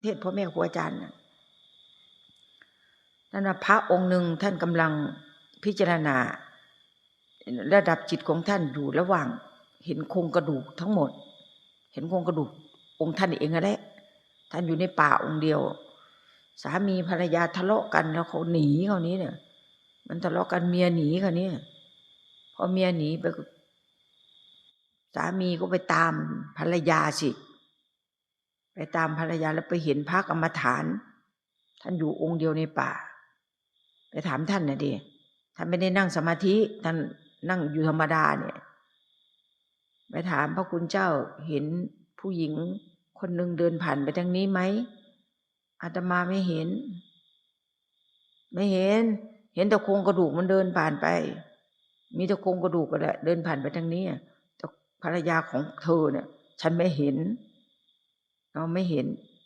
เทศพ่อแม่ครูอาจารย์น่ะนั่นนะพระองค์หนึ่งท่านกำลังพิจารณา ระดับจิตของท่านอยู่ระหว่าง เห็นโครงกระดูกทั้งหมด เห็นโครงกระดูก องค์ท่านเองนั่นแหละท่านอยู่ในป่าองค์เดียว สามีภรรยาทะเลาะกันแล้วเขาหนีเขานี้เนี่ย มันทะเลาะกันเมียหนีเขาเนี่ยพอเมียหนีไปสามีก็ไปตามภรรยาสิ ไปตามภรรยาแล้วไปเห็นพระกรรมฐาน ท่านอยู่องค์เดียวในป่า ไปถามท่านนะดิท่านไม่ได้นั่งสมาธิท่านนั่งอยู่ธรรมดาเนี่ย ไปถามพระคุณเจ้าเห็นผู้หญิงคนหนึ่งเดินผ่านไปทางนี้ไหมอาตมาไม่เห็น ไม่เห็น เห็นแต่โครงกระดูกมันเดินผ่านไป มีแต่โครงกระดูกก็แหละเดินผ่านไปทางนี้แต่ภรรยาของเธอเนี่ย ฉันไม่เห็น เราไม่เห็น